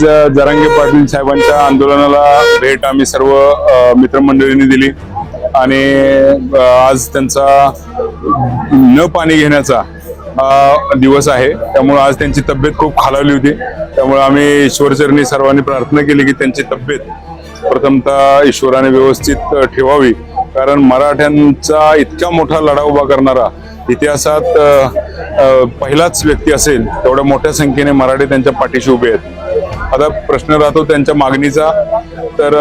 आज जरांगे पाटील साहेबांच्या आंदोलनाला भेट आम्ही सर्व मित्रमंडळींनी दिली. आणि आज त्यांचा न पाणी घेण्याचा दिवस आहे. त्यामुळे आज त्यांची तब्येत खूप खालावली होती. त्यामुळे आम्ही ईश्वरचरणी सर्वांनी प्रार्थना केली की त्यांची तब्येत प्रथमतः ईश्वराने व्यवस्थित ठेवावी. कारण मराठ्यांचा इतका मोठा लढा उभा करणारा इतिहासात पहिलाच व्यक्ती असेल तेवढ्या मोठ्या संख्येने मराठी त्यांच्या पाठीशी उभे आहेत. आता प्रश्न राहतो त्यांच्या मागणीचा. तर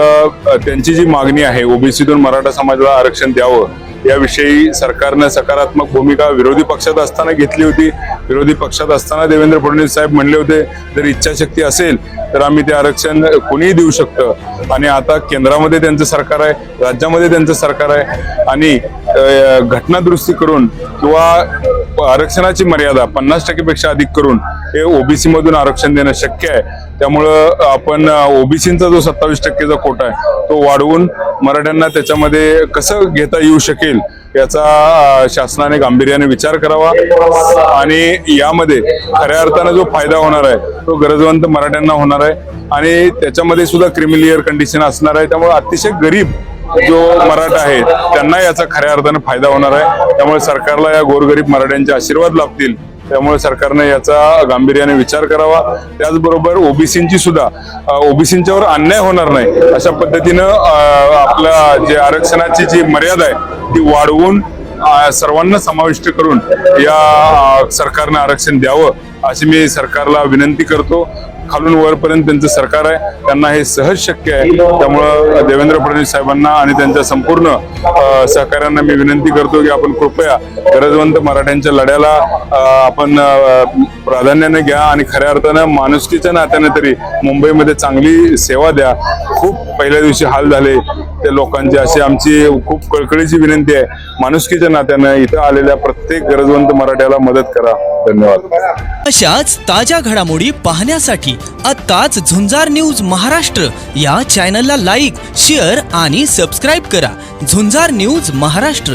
त्यांची जी मागणी आहे ओबीसीतून मराठा समाजाला आरक्षण द्यावं याविषयी सरकारनं सकारात्मक भूमिका विरोधी पक्षात असताना घेतली होती. विरोधी पक्षात असताना देवेंद्र फडणवीस साहेब म्हणले होते जर इच्छाशक्ती असेल तर आम्ही ते आरक्षण कोणीही देऊ शकतं. आणि आता केंद्रामध्ये त्यांचं सरकार आहे राज्यामध्ये त्यांचं सरकार आहे. आणि घटनादुरुस्ती करून किंवा आरक्षणाची मर्यादा पन्नास टक्केपेक्षा अधिक करून हे ओबीसीमधून आरक्षण देणं शक्य आहे. त्यामुळं आपण ओबीसींचा जो सत्तावीस टक्केचा कोटा आहे तो वाढवून मराठ्यांना त्याच्यामध्ये कसं घेता येऊ शकेल याचा शासनाने गांभीर्याने विचार करावा. आणि यामध्ये खऱ्या अर्थानं जो फायदा होणार आहे तो गरजवंत मराठ्यांना होणार आहे. आणि त्याच्यामध्ये सुद्धा क्रिमिलियर कंडिशन असणार आहे. त्यामुळे अतिशय गरीब जो मराठा आहे त्यांना याचा खऱ्या अर्थानं फायदा होणार आहे. त्यामुळे सरकारला या गोरगरीब मराठ्यांचे आशीर्वाद लाभतील. त्यामुळे सरकारने याचा गांभीर्याने विचार करावा. त्याचबरोबर ओबीसींची सुद्धा ओबीसींच्यावर अन्याय होणार नाही अशा पद्धतीनं अ, आपल्या जे आरक्षणाची जी मर्यादा आहे ती वाढवून सर्वांना समाविष्ट करून या सरकारनं आरक्षण द्यावं अशी मी सरकारला विनंती करतो. खालून वरपर्यंत त्यांचं सरकार आहे. त्यांना हे सहज शक्य आहे. त्यामुळं देवेंद्र फडणवीस साहेबांना आणि त्यांच्या संपूर्ण सहकार्यांना सहकाऱ्यांना मी विनंती करतो की आपण कृपया गरजवंत मराठ्यांच्या लढ्याला आपण प्राधान्याने घ्या आणि खऱ्या अर्थानं माणुसकीच्या नात्याने तरी मुंबईमध्ये चांगली सेवा द्या. खूप पहिल्या दिवशी हाल झाले. त्या लोकांची अशी आमची खूप कळकळीची विनंती आहे. माणुसकीच्या नात्यानं इथं आलेल्या प्रत्येक गरजवंत मराठ्याला मदत करा. धन्यवाद. अशाच ताज्या घडामोडी पाहण्यासाठी आत्ताच झुंजार न्यूज महाराष्ट्र या चॅनलला लाईक शेअर आणि सबस्क्राईब करा. झुंजार न्यूज महाराष्ट्र.